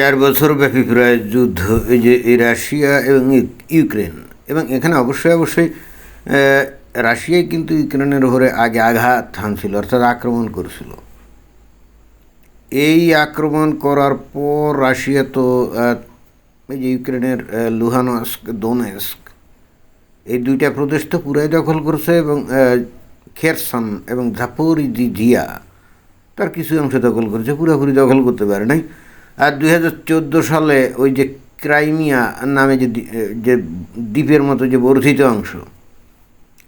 চার বছর ব্যাপী প্রায় যুদ্ধ এই যে এই রাশিয়া এবং ইউ- ইউক্রেন। এবং এখানে অবশ্যই অবশ্যই আহ, রাশিয়াই কিন্তু ইউক্রেনের উপরে আগে আঘাত হানছিল অর্থাৎ আক্রমণ করেছিল। এই আক্রমণ করার পর রাশিয়া তো এই যে ইউক্রেনের লুহানস্ক দোনেস্ক এই দুইটা প্রদেশ তো পুরাই দখল করছে এবং খেরসন এবং ঝাপরি জিয়া তার কিছু অংশ দখল করেছে পুরোপুরি দখল করতে পারে নাই। আর দুই হাজার চোদ্দ সালে ওই যে ক্রাইমিয়া নামে যে যে দ্বীপের মতো যে বর্ধিত অংশ,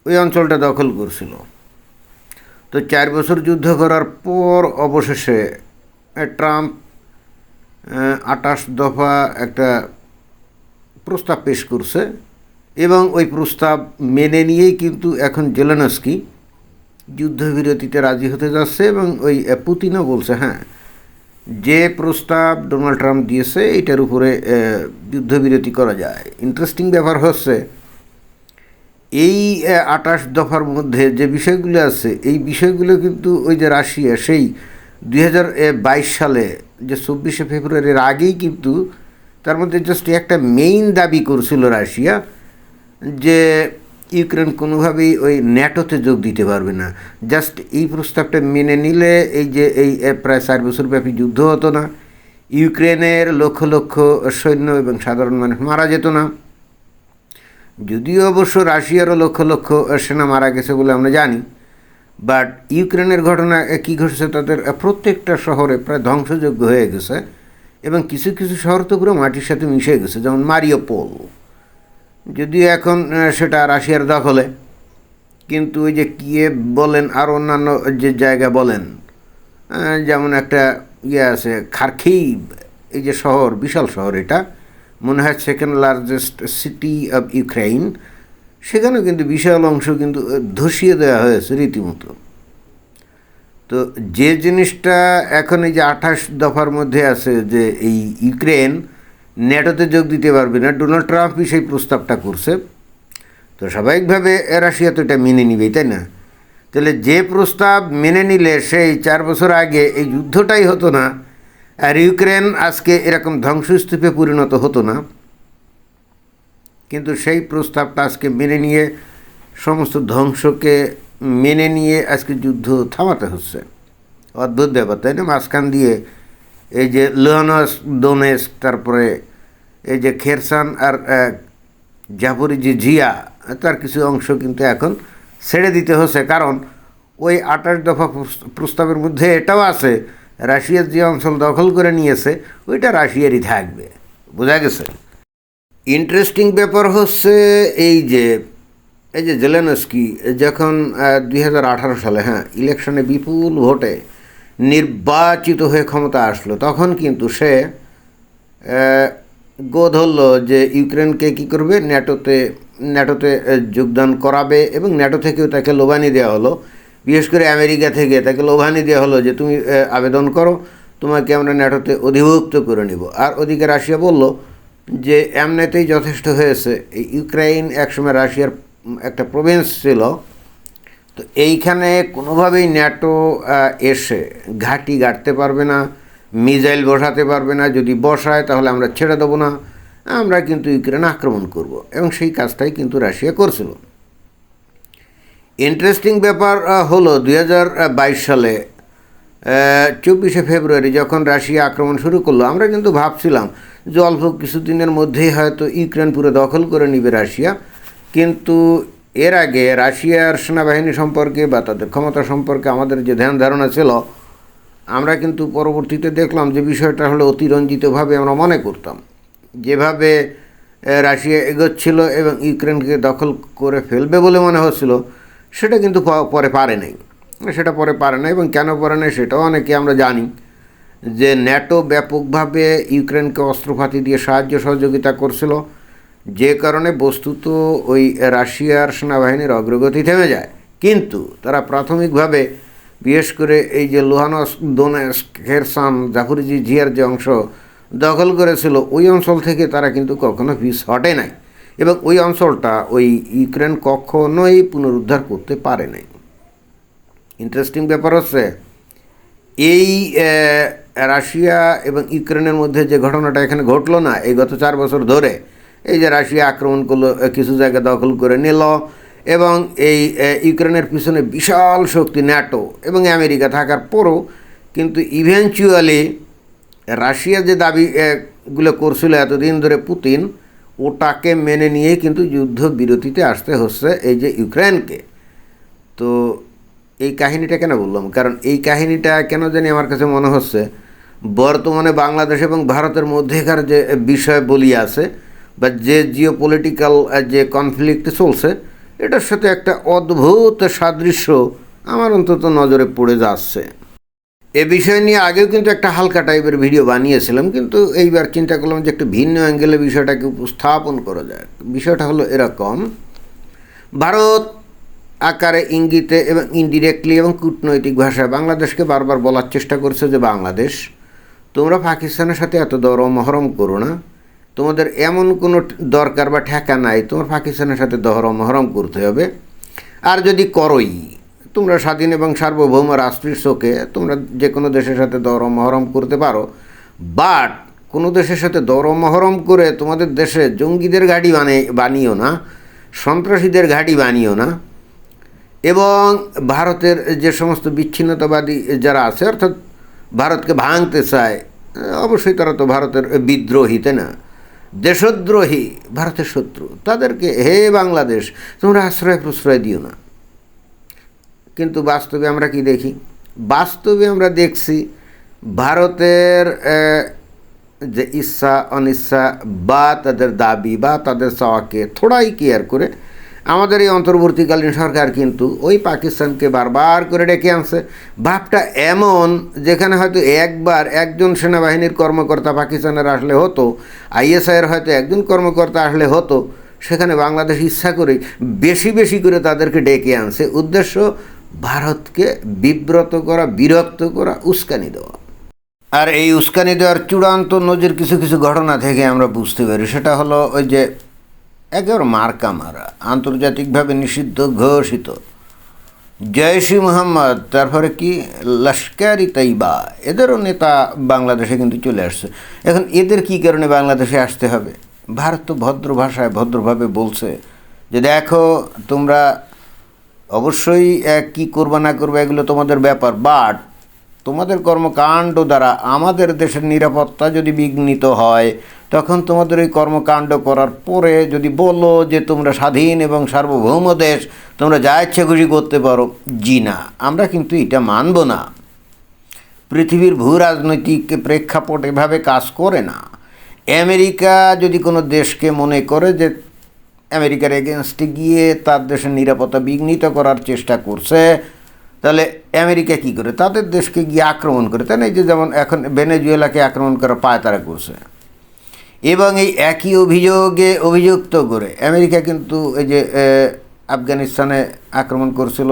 ওই অঞ্চলটা দখল করছিল। তো চার বছর যুদ্ধ করার পর অবশেষে ট্রাম্প আটাশ দফা একটা প্রস্তাব পেশ করছে এবং ওই প্রস্তাব মেনে নিয়েই কিন্তু এখন জেলেনস্কি যুদ্ধবিরতিতে রাজি হতে যাচ্ছে এবং ওই পুতিনও বলছে হ্যাঁ যে প্রস্তাব ডোনাল্ড ট্রাম্প দিয়েছে, এটার উপরে যুদ্ধবিরতি করা যায়। ইন্টারেস্টিং ব্যাপার হচ্ছে, এই আটাশ দফার মধ্যে যে বিষয়গুলো আছে, এই বিষয়গুলো কিন্তু ওই যে রাশিয়া, সেই দু হাজার বাইশ সালে, যে চব্বিশে ফেব্রুয়ারির আগেই কিন্তু তার মধ্যে জাস্ট একটা মেইন দাবি করছিল রাশিয়া যে ইউক্রেন কোনোভাবেই ওই ন্যাটোতে যোগ দিতে পারবে না। জাস্ট এই প্রস্তাবটা মেনে নিলে এই যে এই প্রায় চার বছর ব্যাপী যুদ্ধ হতো না, ইউক্রেনের লক্ষ লক্ষ সৈন্য এবং সাধারণ মানুষ মারা যেত না। যদিও অবশ্য রাশিয়ারও লক্ষ লক্ষ সেনা মারা গেছে বলে আমরা জানি, বাট ইউক্রেনের ঘটনা কী ঘটেছে তাদের প্রত্যেকটা শহরে প্রায় ধ্বংসযোগ্য হয়ে গেছে এবং কিছু কিছু শহর তো পুরো মাটির সাথে মিশে গেছে, যেমন মারিওপোল। যদিও এখন সেটা রাশিয়ার দখলে, কিন্তু ওই যে কিয়েভ বলেন আর অন্যান্য যে জায়গা বলেন যেমন একটা ইয়ে আছে খারখিব এই যে শহর, বিশাল শহর এটা, মনে হয় second largest city of Ukraine সেখানেও কিন্তু বিশাল অংশ কিন্তু ধসিয়ে দেওয়া হয়েছে রীতিমতো। তো যে জিনিসটা এখন এই যে আঠাশ দফার মধ্যে আছে যে এই ইউক্রেন ন্যাটোতে যোগ দিতে পারবে না। ডোনাল্ড ট্রাম্পই সেই প্রস্তাবটা করছে। তো স্বাভাবিকভাবে রাশিয়া তো এটা মেনে নিবেই, তাই না? তাহলে যে প্রস্তাব মেনে নিলে সেই চার বছর আগে এই যুদ্ধটাই হতো না আর ইউক্রেন আজকে এরকম ধ্বংসস্তূপে পরিণত হতো না। কিন্তু সেই প্রস্তাবটা আজকে মেনে নিয়ে, সমস্ত ধ্বংসকে মেনে নিয়ে আজকে যুদ্ধ থামাতে হচ্ছে। অদ্ভুত ব্যাপার, তাই না? মাঝখান দিয়ে এই যে লোহানস দোনেস তারপরে এই যে খেরসান আর জাফরি যে জিয়া, তার কিছু অংশ কিন্তু এখন ছেড়ে দিতে হচ্ছে। কারণ ওই আঠাশ দফা প্রস্তাবের মধ্যে এটাও আছে, রাশিয়ার যে অঞ্চল দখল করে নিয়েছে, ওইটা রাশিয়ারই থাকবে। বোঝা গেছে? ইন্টারেস্টিং ব্যাপার হচ্ছে এই যে এই যে জেলেনস্কি, যখন দুই হাজার আঠারো সালে হ্যাঁ ইলেকশনে বিপুল ভোটে নির্বাচিত হয়ে ক্ষমতা আসলো, তখন কিন্তু সে গো ধরলো যে ইউক্রেনকে কি করবে? ন্যাটোতে ন্যাটোতে যোগদান করাবে এবং ন্যাটো থেকেও তাকে লোবানি দেওয়া হলো। বিশেষ করে আমেরিকা থেকে তাকে লোভানি দেওয়া হলো যে তুমি আবেদন করো, তোমাকে আমরা ন্যাটোতে অধিভুক্ত করে নিব। আর ওদিকে রাশিয়া বলল যে এমনিতেই যথেষ্ট হয়েছে। এই ইউক্রাইন একসময় রাশিয়ার, একটা প্রভিন্স ছিল তো এইখানে কোনোভাবেই ন্যাটো এসে ঘাঁটি গাড়তে পারবে না, মিজাইল বসাতে পারবে না, যদি বসায় তাহলে আমরা ছেড়ে দেবো না, আমরা কিন্তু ইউক্রেন আক্রমণ করব। এবং সেই কাজটাই কিন্তু রাশিয়া করছিল। ইন্টারেস্টিং ব্যাপার হলো দু হাজার বাইশ সালে চব্বিশে ফেব্রুয়ারি যখন রাশিয়া আক্রমণ শুরু করল, আমরা কিন্তু ভাবছিলাম যে অল্প কিছুদিনের মধ্যেই হয়তো ইউক্রেন পুরো দখল করে নিবে রাশিয়া। কিন্তু এর আগে রাশিয়ার সেনাবাহিনী সম্পর্কে বা তাদের ক্ষমতা সম্পর্কে আমাদের যে ধ্যান ধারণা ছিল, আমরা কিন্তু পরবর্তীতে দেখলাম যে বিষয়টা হলো অতিরঞ্জিতভাবে আমরা মনে করতাম। যেভাবে রাশিয়া এগোচ্ছিল এবং ইউক্রেনকে দখল করে ফেলবে বলে মনে হচ্ছিল, সেটা কিন্তু পরে পারে নাই। সেটা পরে পারে না এবং কেন পারে না সেটাও অনেকে আমরা জানি যে ন্যাটো ব্যাপকভাবে ইউক্রেনকে অস্ত্রপাতি দিয়ে সাহায্য সহযোগিতা করছিল। যে কারণে বস্তুত ওই রাশিয়ার সেনাবাহিনীর অগ্রগতি থেমে যায়। কিন্তু তারা প্রাথমিকভাবে বিশেষ করে এই যে লোহানস দোনেস খেরসান, জাফরিজি, জিয়ার যে অংশ দখল করেছিল, ওই অঞ্চল থেকে তারা কিন্তু কখনো পিস হটে নাই এবং ওই অঞ্চলটা ওই ইউক্রেন কখনোই পুনরুদ্ধার করতে পারে নাই। ইন্টারেস্টিং ব্যাপার হচ্ছে, এই রাশিয়া এবং ইউক্রেনের মধ্যে যে ঘটনাটা এখানে ঘটলো না, এই গত চার বছর ধরে এই যে রাশিয়া আক্রমণ করল কিছু জায়গা দখল করে নিল এবং এই ইউক্রেনের পিছনে বিশাল শক্তি ন্যাটো এবং আমেরিকা থাকার পরও কিন্তু ইভেনচুয়ালি রাশিয়া যে দাবি এ, গুলো করছিল এতদিন ধরে পুতিন ওটাকে মেনে নিয়ে কিন্তু যুদ্ধ বিরতিতে আসতে হচ্ছে এই যে ইউক্রেনকে। তো এই কাহিনীটা কেন বললাম? কারণ এই কাহিনীটা কেন জানি আমার কাছে মনে হচ্ছে বর্তমানে বাংলাদেশ এবং ভারতের মধ্যেকার যে বিষয় বলি আছে বা যে জিও পলিটিক্যাল যে কনফ্লিক্ট চলছে, এটার সাথে একটা অদ্ভুত সাদৃশ্য আমার অন্তত নজরে পড়ে যাচ্ছে। এ বিষয় নিয়ে আগেও কিন্তু একটা হালকা টাইপের ভিডিও বানিয়েছিলাম, কিন্তু এইবার চিন্তা করলাম যে একটু ভিন্ন অ্যাঙ্গেলে বিষয়টাকে উপস্থাপন করা যায় বিষয়টা হলো এরকম, ভারত আকারে ইঙ্গিতে এবং ইনডিরেক্টলি এবং কূটনৈতিক ভাষায় বাংলাদেশকে বারবার বলার চেষ্টা করছে যে বাংলাদেশ, তোমরা পাকিস্তানের সাথে এত দরম মহরম করো না। তোমাদের এমন কোনো দরকার বা ঠেকা নাই, তোমার পাকিস্তানের সাথে দহরম মহরম করতে হবে। আর যদি করোই, তোমরা স্বাধীন এবং সার্বভৌম রাষ্ট্রের চোখে তোমরা যে কোনো দেশের সাথে দরম মহরম করতে পারো। বাট কোনো দেশের সাথে দরম মহরম করে তোমাদের দেশে জঙ্গিদের গাড়ি বানিয়ে বানিও না, সন্ত্রাসীদের ঘাঁটি বানিও না। এবং ভারতের যে সমস্ত বিচ্ছিন্নতাবাদী যারা আছে, অর্থাৎ ভারতকে ভাঙতে চায়, অবশ্যই তারা তো ভারতের বিদ্রোহী তাই না। দেশদ্রোহী, ভারতের শত্রু। তাদেরকে, হে বাংলাদেশ, তোমরা আশ্রয় প্রশ্রয় দিও না। কিন্তু বাস্তবে আমরা কি দেখি? বাস্তবে আমরা দেখছি ভারতের যে ইচ্ছা, অনিচ্ছা বা তাদের দাবি বা তাদের চাওয়াকে থোড়াই কেয়ার করে আমাদের এই অন্তর্বর্তীকালীন সরকার কিন্তু ওই পাকিস্তানকে বারবার করে ডেকে আনছে। ভাবটা এমন, যেখানে হয়তো একবার একজন সেনাবাহিনীর কর্মকর্তা পাকিস্তানের আসলে হতো, আইএসআইয়ের হয়তো একজন কর্মকর্তা আসলে হতো, সেখানে বাংলাদেশ ইচ্ছা করে বেশি বেশি করে তাদেরকে ডেকে আনছে। উদ্দেশ্য, ভারতকে বিব্রত করা, বিরক্ত করা, উস্কানি দেওয়া। আর এই উস্কানি দেওয়ার চূড়ান্ত নজির কিছু কিছু ঘটনা থেকে আমরা বুঝতে পারি। সেটা হলো ওই যে একেবারে মার্কা মারা আন্তর্জাতিকভাবে নিষিদ্ধ, ঘোষিত। জয়সি মোহাম্মদ, তারপরে কি? লস্করি তাইবা। এদেরও নেতা বাংলাদেশে কিন্তু চলে আসছে। এখন এদের কি কারণে বাংলাদেশে আসতে হবে? ভারত তো ভদ্র ভাষায় ভদ্রভাবে বলছে যে দেখো, তোমরা অবশ্যই কি করবা না করবে এগুলো তোমাদের ব্যাপার বাট তোমাদের কর্মকাণ্ড দ্বারা আমাদের দেশের নিরাপত্তা যদি বিঘ্নিত হয়, তখন তোমাদের এই কর্মকাণ্ড করার পরে যদি বলো যে তোমরা স্বাধীন এবং সার্বভৌম দেশ, তোমরা যা ইচ্ছে খুশি করতে পারো। জি না, আমরা কিন্তু এটা মানব না। পৃথিবীর ভূ রাজনৈতিক প্রেক্ষাপট এভাবে কাজ করে না। আমেরিকা যদি কোনো দেশকে মনে করে যে আমেরিকার এগেনস্টে গিয়ে তার দেশের নিরাপত্তা বিঘ্নিত করার চেষ্টা করছে তাহলে আমেরিকা কী করে? তাদের দেশকে গিয়ে আক্রমণ করে। তাই না? এই যে যেমন এখন ভেনেজুয়েলাকে আক্রমণ করার পায় তারা করছে। এবং এই একই অভিযোগে অভিযুক্ত করে আমেরিকা কিন্তু এই যে আফগানিস্তানে আক্রমণ করছিল,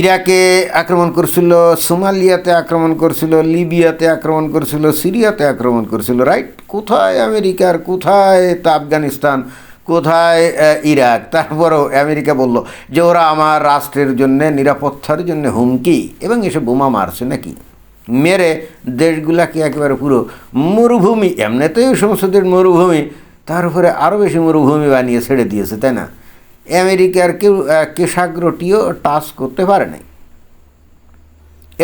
ইরাকে আক্রমণ করছিল, সোমালিয়াতে আক্রমণ করছিল, লিবিয়াতে আক্রমণ করছিল, সিরিয়াতে আক্রমণ করছিল, রাইট? কোথায় আমেরিকার, কোথায় তা আফগানিস্তান কোথায় ইরাক? তারপরও আমেরিকা বলল যে ওরা আমার রাষ্ট্রের জন্য, নিরাপত্তার জন্য হুমকি এবং এসে বোমা মারছে নাকি? মেরে দেশগুলাকে একেবারে পুরো মরুভূমি, এমনিতেই সমস্ত দেশ মরুভূমি, তার উপরে আরও বেশি মরুভূমি বানিয়ে ছেড়ে দিয়েছে, তাই না? আমেরিকার কেউ কেশাগ্রটিও টাচ করতে পারে নাই।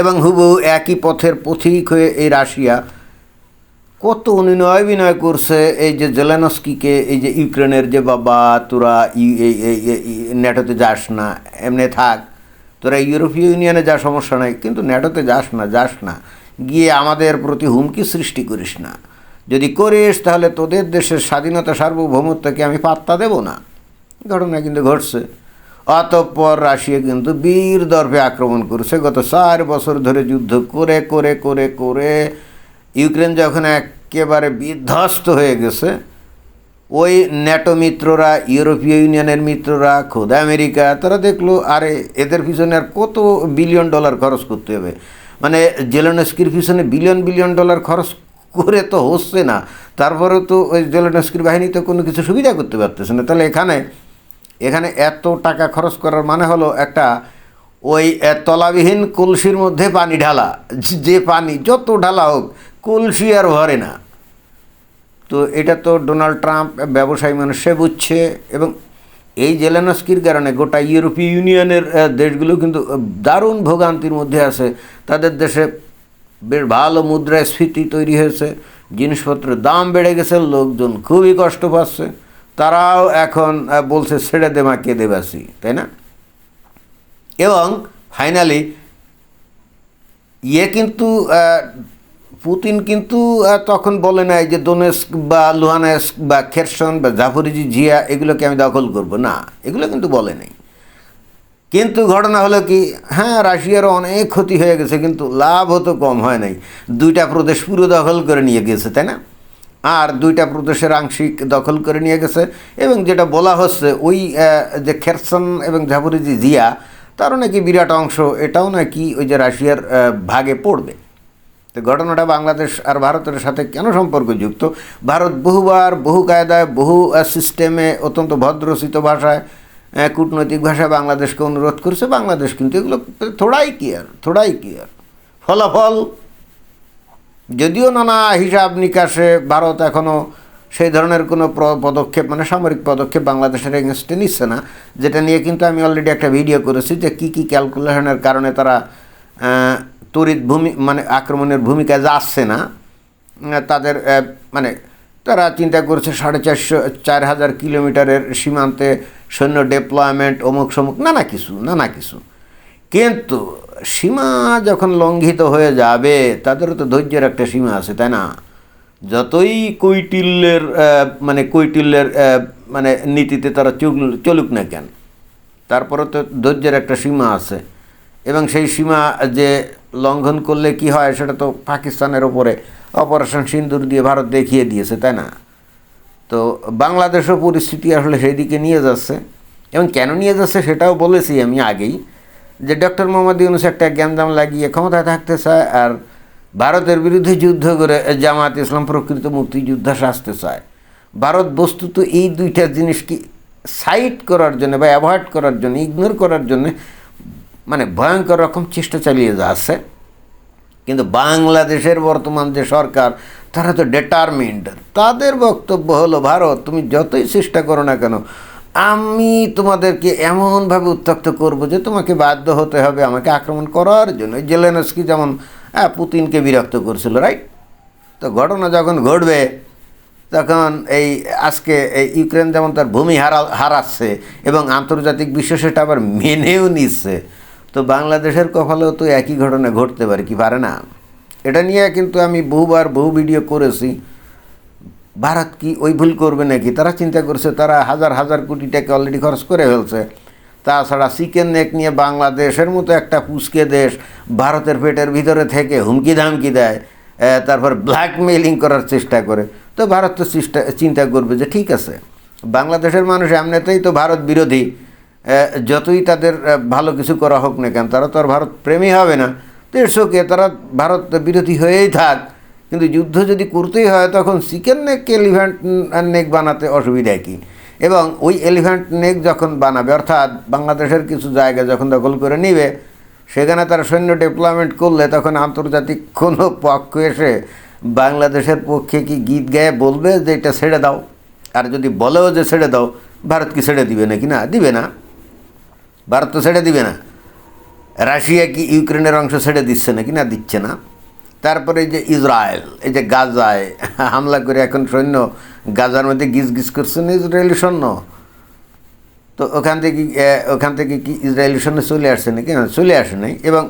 এবং হুবহু একই পথের পথিক হয়ে এই রাশিয়া কত অনুনয় বিনয় করছে, এই যে জেলেনস্কিকে, এই যে ইউক্রেনের যে বাবা, তোরা ন্যাটোতে যাস না, এমনি থাক। তোরা ইউরোপীয় ইউনিয়নে যা সমস্যা নাই, কিন্তু ন্যাটোতে যাস না যাস না। গিয়ে আমাদের প্রতি হুমকি সৃষ্টি করিস না। যদি করিস, তাহলে তোদের দেশের স্বাধীনতা সার্বভৌমত্বকে আমি পাত্তা দেব না। ঘটনা কিন্তু ঘটছে। অতঃপর রাশিয়া কিন্তু বীর দর্ভে আক্রমণ করছে। গত চার বছর ধরে যুদ্ধ করে করে করে করে ইউক্রেন যখন একেবারে বিধ্বস্ত হয়ে গেছে, ওই ন্যাটো মিত্ররা, ইউরোপীয় ইউনিয়নের মিত্ররা, খোদ আমেরিকা, তারা দেখল, আরে, এদের পিছনে আর কত বিলিয়ন ডলার খরচ করতে হবে? মানে জেলেনস্কির পিছনে বিলিয়ন বিলিয়ন ডলার খরচ করে তো হচ্ছে না। তারপরে তো ওই জেলেনস্কির বাহিনী তো কোনো কিছু সুবিধা করতে পারতেছে না। তাহলে এখানে এখানে এত টাকা খরচ করার মানে হলো একটা ওই তলাবিহীন কলসির মধ্যে পানি ঢালা। যে পানি যত ঢালা হোক কলসি আর ভরে না। তো এটা তো ডোনাল্ড ট্রাম্প, ব্যবসায়ী মানুষ, সে বুঝছে এবং এই জেলেনস্কির কারণে গোটা ইউরোপীয় ইউনিয়নের দেশগুলো কিন্তু দারুণ ভোগান্তির মধ্যে আছে। তাদের দেশে বেশ ভালো মুদ্রাস্ফীতি তৈরি হয়েছে। জিনিসপত্রের দাম বেড়ে গেছে, লোকজন খুবই কষ্ট পাচ্ছে। তারাও এখন বলছে, ছেড়ে দে মা, কেঁদে তাই না? এবং ফাইনালি ইয়ে কিন্তু পুতিন কিন্তু তখন বলে নাই যে দোনেস্ক বা লুহানেস্ক বা খেরসন বা জাফরিজি জিয়া, এগুলোকে আমি দখল করব। না, এগুলো কিন্তু বলে নাই। কিন্তু ঘটনা হলো কি হ্যাঁ রাশিয়ারও অনেক ক্ষতি হয়ে গেছে, কিন্তু লাভ হতো কম, হয় নাই। দুইটা প্রদেশ পুরো দখল করে নিয়ে গেছে, তাই না? আর দুইটা প্রদেশের আংশিক দখল করে নিয়ে গেছে, এবং যেটা বলা হচ্ছে ওই যে খেরসন এবং ঝাপুরিজি জিয়া, তারও নাকি বিরাট অংশ, এটাও নাকি ওই যে রাশিয়ার ভাগে পড়বে। তো ঘটনাটা বাংলাদেশ আর ভারতের সাথে কেন সম্পর্কযুক্ত? ভারত বহুবার বহু কায়দায়, বহু সিস্টেমে অত্যন্ত ভদ্রসিত ভাষায় কূটনৈতিক ভাষায় বাংলাদেশকে অনুরোধ করছে। বাংলাদেশ কিন্তু এগুলো থোড়াই কেয়ার থোড়াই কেয়ার ফলাফল, যদিও নানা হিসাব নিকাশে ভারত এখনও সেই ধরনের কোনো পদক্ষেপ মানে সামরিক পদক্ষেপ বাংলাদেশের এগেনস্টে নিচ্ছে না, যেটা নিয়ে কিন্তু আমি অলরেডি একটা ভিডিও করেছি যে কী কী ক্যালকুলেশনের কারণে তারা তড়িৎ ভূমি মানে আক্রমণের ভূমিকায় যাচ্ছে না তাদের মানে তারা চিন্তা করছে সাড়ে চারশো, চার হাজার কিলোমিটারের সীমান্তে সৈন্য ডেপ্লয়মেন্ট অমুক সমুক, নানা কিছু নানা কিছু। কিন্তু সীমা যখন লঙ্ঘিত হয়ে যাবে, তাদেরও তো ধৈর্যের একটা সীমা আছে, তাই না? যতই কৈটিল্যের মানে কৈটিল্যের মানে নীতিতে তারা চুল- চলুক না কেন তারপরে তো ধৈর্যের একটা সীমা আছে। এবং সেই সীমা যে লঙ্ঘন করলে কি হয়, সেটা তো পাকিস্তানের ওপরে অপারেশন সিন্দুর দিয়ে ভারত দেখিয়ে দিয়েছে, তাই না? তো বাংলাদেশও পরিস্থিতি আসলে সেই দিকে নিয়ে যাচ্ছে। এবং কেন নিয়ে যাচ্ছে সেটাও বলেছি আমি আগেই যে ডক্টর মোহাম্মদ ইউনুস একটা জ্ঞানদাম লাগিয়ে ক্ষমতায় থাকতে চায় আর ভারতের বিরুদ্ধে যুদ্ধ করে জামাত ইসলাম প্রকৃত মুক্তিযোদ্ধা সাজতে চায়। ভারত বস্তুত এই দুইটা জিনিসকে সাইড করার জন্য বা অ্যাভয়েড করার জন্য, ইগনোর করার জন্য মানে ভয়ঙ্কর রকম চেষ্টা চালিয়ে যাচ্ছে। কিন্তু বাংলাদেশের বর্তমান যে সরকার তারা তো ডেটারমিন্ড তাদের বক্তব্য হলো ভারত তুমি যতই চেষ্টা করো না কেন আমি তোমাদেরকে এমনভাবে উত্তক্ত করব যে তোমাকে বাধ্য হতে হবে আমাকে আক্রমণ করার জন্য। জেলেনস্কি যেমন আহ, পুতিনকে বিরক্ত করছিল রাইট তো ঘটনা যখন ঘটবে তখন এই আজকে এই ইউক্রেন যেমন তার ভূমি হারা হারাচ্ছে এবং আন্তর্জাতিক বিশ্ব সেটা আবার মেনেও নিচ্ছে। তো বাংলাদেশের কপালেও তো একই ঘটনা ঘটতে পারে, কি পারে না? এটা নিয়ে কিন্তু আমি বহুবার বহু ভিডিও করেছি। ভারত কি ওই ভুল করবে নাকি? তারা চিন্তা করছে, তারা হাজার হাজার কোটি টাকা অলরেডি খরচ করে ফেলছে। তাছাড়া চিকেন নেক নিয়ে বাংলাদেশের মতো একটা পুচকে দেশ ভারতের পেটের ভিতরে থেকে হুমকি ধামকি দেয় তারপর ব্ল্যাকমেইলিং করার চেষ্টা করে। তো ভারত তো চিন্তা করবে যে ঠিক আছে, বাংলাদেশের মানুষ এমনিতেই তো ভারত বিরোধী। যতই তাদের ভালো কিছু করা হোক না কেন, তারা তো আর ভারত প্রেমী হবে না। তো এসোকে তারা ভারত বিরোধী হয়েই থাক। কিন্তু যুদ্ধ যদি করতেই হয়, তখন চিকেন নেক, এলিফ্যান্ট নেক বানাতে অসুবিধা কি? এবং ওই এলিফ্যান্ট নেক যখন বানাবে, অর্থাৎ বাংলাদেশের কিছু জায়গা যখন দখল করে নিবে, সেখানে তারা সৈন্য ডেপ্লয়মেন্ট করলে তখন আন্তর্জাতিক কোনো পক্ষ এসে বাংলাদেশের পক্ষে কি গীত গায়ে বলবে যে, এটা ছেড়ে দাও। আর যদি বলেও যে, ছেড়ে দাও, ভারত কি ছেড়ে দিবে নাকি না? দিবে না। ভারত তো ছেড়ে দিবে না। রাশিয়া কি ইউক্রেনের অংশ ছেড়ে দিচ্ছে নাকি? না, দিচ্ছে না। তারপরে এই যে ইসরায়েল, এই যে গাজায় হামলা করে এখন সৈন্য গাজার মধ্যে গিজ গিজ করছে না ইসরায়েলি সৈন্য? তো ওখান থেকে ওখান থেকে কি ইসরায়েলি সৈন্য চলে আসছে নাকি? না, চলে আসে নাই। এবং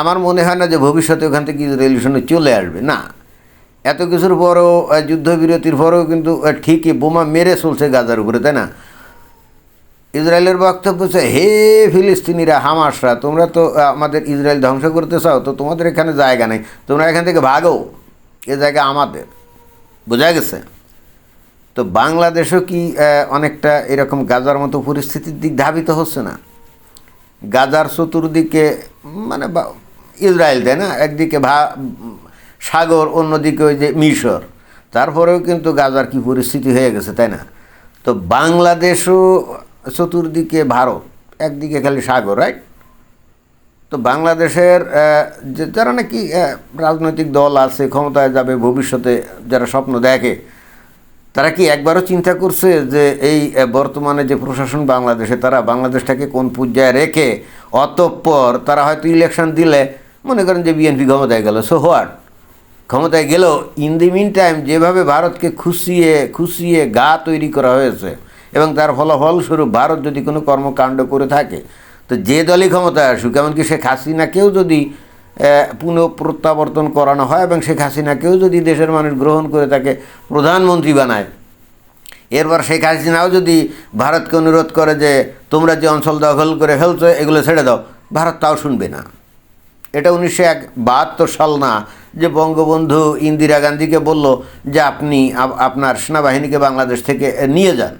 আমার মনে হয় না যে ভবিষ্যতে ওখান থেকে ইসরায়েলি সৈন্য চলে আসবে। না, এত কিছুর পরও যুদ্ধবিরতির পরেও কিন্তু ঠিকই বোমা মেরে চলছে গাজার উপরে, তাই না? ইসরায়েলের বক্তব্য হচ্ছে, হে ফিলিস্তিনিরা, হামাসরা, তোমরা তো আমাদের ইসরায়েল ধ্বংস করতে চাও, তো তোমাদের এখানে জায়গা নেই। তোমরা এখান থেকে ভাগো, এ জায়গা আমাদের। বোঝা গেছে? তো বাংলাদেশও কি অনেকটা এরকম গাজার মতো পরিস্থিতির দিক ধাবিত হচ্ছে না? গাজার চতুর্দিকে মানে ইসরায়েল দেয় না? একদিকে ভা, সাগর, অন্যদিকে ওই যে মিশর। তারপরেও কিন্তু গাজার কি পরিস্থিতি হয়ে গেছে, তাই না? তো বাংলাদেশও চতুর্দিকে ভারত, একদিকে খালি সাগর রাইট তো বাংলাদেশের যে যারা নাকি রাজনৈতিক দল আছে, ক্ষমতায় যাবে, ভবিষ্যতে যারা স্বপ্ন দেখে, তারা কি একবারও চিন্তা করছে যে এই বর্তমানে যে প্রশাসন বাংলাদেশে, তারা বাংলাদেশটাকে কোন পর্যায়ে রেখে, অতঃপর তারা হয়তো ইলেকশন দিলে, মনে করেন যে বিএনপি ক্ষমতায় গেল সো হোয়াট ক্ষমতায় গেলেও ইন দি মিন টাইম যেভাবে ভারতকে খুশিয়ে খুশিয়ে গা তৈরি করা হয়েছে এবং তার ফলাফলস্বরূপ ভারত যদি কোনো কর্মকাণ্ড করে থাকে, তো যে দলই ক্ষমতায় আসুক, এমনকি শেখ হাসিনাকেও যদি পুনঃ প্রত্যাবর্তন করানো হয় এবং শেখ হাসিনাকেও যদি দেশের মানুষ গ্রহণ করে তাকে প্রধানমন্ত্রী বানায়, এরপর শেখ হাসিনাও যদি ভারতকে অনুরোধ করে যে, তোমরা যে অঞ্চল দখল করে ফেলছো, এগুলো ছেড়ে দাও, ভারত তাও শুনবে না। এটা উনিশশো এক বাহাত্তর সাল না, যে বঙ্গবন্ধু ইন্দিরা গান্ধীকে বলল যে, আপনি আপনার সেনাবাহিনীকে বাংলাদেশ থেকে নিয়ে যান।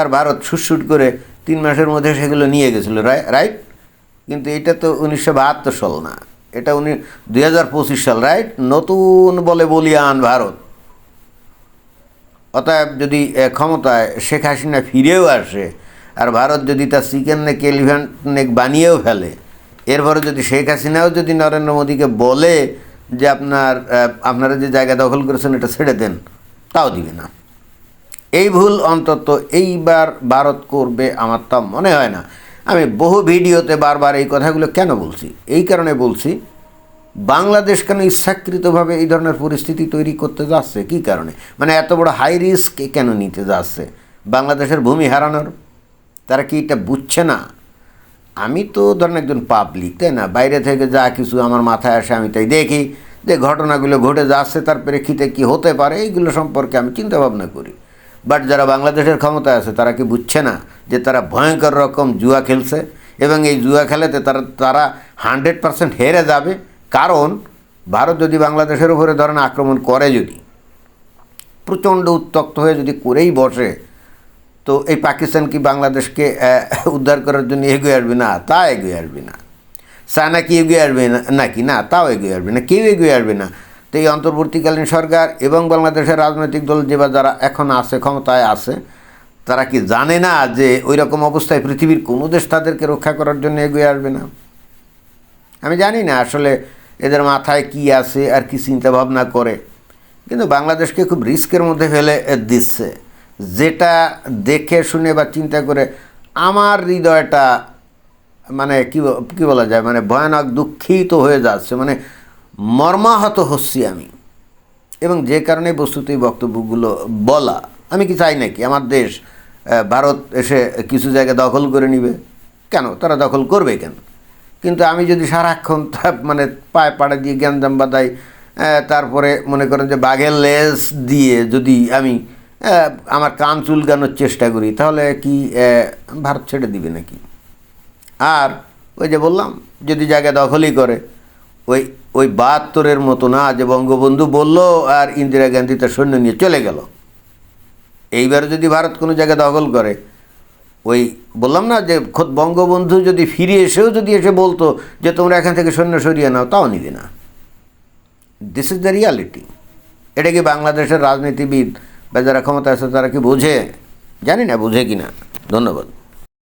আর ভারত শুটশুট করে তিন মাসের মধ্যে সেগুলো নিয়ে গেছিল রাইট কিন্তু এটা তো উনিশশো বাহাত্তর সাল না। এটা উনি দুই হাজার পঁচিশ সাল রাইট নতুন বলে বলিয়ান ভারত। অতএব যদি ক্ষমতায় শেখ হাসিনা ফিরেও আসে, আর ভারত যদি তার চিকেন নেক এলিফ্যান্ট নেক বানিয়েও ফেলে, এরপরে যদি শেখ হাসিনাও যদি নরেন্দ্র মোদীকে বলে যে আপনার আপনারা যে জায়গা দখল করেছেন এটা ছেড়ে দেন, তাও দিবে না। এই ভুল অন্তত এইবার ভারত করবে আমার তা মনে হয় না। আমি বহু ভিডিওতে বারবার এই কথাগুলো কেন বলছি? এই কারণে বলছি, বাংলাদেশ কেন ইচ্ছাকৃতভাবে এই ধরনের পরিস্থিতি তৈরি করতে যাচ্ছে? কী কারণে? মানে এত বড় হাই রিস্ক কেন নিতে যাচ্ছে? বাংলাদেশের ভূমি হারানোর? তারা কি এটা বুঝছে না? আমি তো ধরেন একজন পাবলিক তাই না? বাইরে থেকে যা কিছু আমার মাথায় আসে আমি তাই দেখি। যে ঘটনাগুলো ঘটে যাচ্ছে, তার প্রেক্ষিতে কি হতে পারে, এইগুলো সম্পর্কে আমি চিন্তাভাবনা করি। বাট যারা বাংলাদেশের ক্ষমতায় আছে, তারা কি বুঝছে না যে তারা ভয়ঙ্কর রকম জুয়া খেলছে? এবং এই জুয়া খেলাতে তারা তারা হান্ড্রেড পার্সেন্ট হেরে যাবে। কারণ ভারত যদি বাংলাদেশের উপরে ধরেন আক্রমণ করে যদি, প্রচণ্ড উত্তক্ত হয়ে যদি করেই বসে, তো এই পাকিস্তান কি বাংলাদেশকে উদ্ধার করার জন্য এগিয়ে আসবে? না, তা এগিয়ে আসবে না। চায়না কি এগিয়ে আসবে না, নাকি? না, তাও এগিয়ে আসবে না, কেউ এগিয়ে আসবে না। তো এই অন্তর্বর্তীকালীন সরকার এবং বাংলাদেশের রাজনৈতিক দল যে বা যারা এখন আছে, ক্ষমতায় আছে, তারা কি জানে না যে ওই রকম অবস্থায় পৃথিবীর কোনো দেশ তাদেরকে রক্ষা করার জন্য এগিয়ে আসবে না? আমি জানি না আসলে এদের মাথায় কি আছে আর কি চিন্তা ভাবনা করে। কিন্তু বাংলাদেশকে খুব রিস্কের মধ্যে ফেলে দিচ্ছে। যেটা দেখে, শুনে বা চিন্তা করে আমার হৃদয়টা মানে কি কি বলা যায়? মানে ভয়ানক দুঃখিত হয়ে যাচ্ছে। মানে মর্মাহত হচ্ছি আমি। এবং যে কারণে বস্তুত এই বক্তব্যগুলো বলা, আমি কি চাই নাকি? আমার দেশ ভারত এসে কিছু জায়গা দখল করে নিবে? কেন? তারা দখল করবে কেন? কিন্তু আমি যদি সারাক্ষণ মানে পায়ে পাড়া দিয়ে গ্যাঞ্জাম বাদাই তারপরে মনে করেন যে বাঘের লেজ দিয়ে যদি আমি আমার কান চুলকানোর চেষ্টা করি, তাহলে কি ভারত ছেড়ে দিবে নাকি? আর ওই যে বললাম, যদি জায়গা দখলই করে, ওই ওই বাহাত্তরের মতো না যে বঙ্গবন্ধু বলল আর ইন্দিরা গান্ধী তার সৈন্য নিয়ে চলে গেল। এইবারে যদি ভারত কোনো জায়গা দখল করে, ওই বললাম না যে খোদ বঙ্গবন্ধু যদি ফিরে এসেও যদি এসে বলতো যে তোমরা এখান থেকে সৈন্য সরিয়ে নাও, তাও নিবে না। দিস ইজ দ্য রিয়ালিটি এটা কি বাংলাদেশের রাজনীতিবিদ বা যারা ক্ষমতা আছে তারা কি বোঝে? জানি না, বোঝে কি না ধন্যবাদ।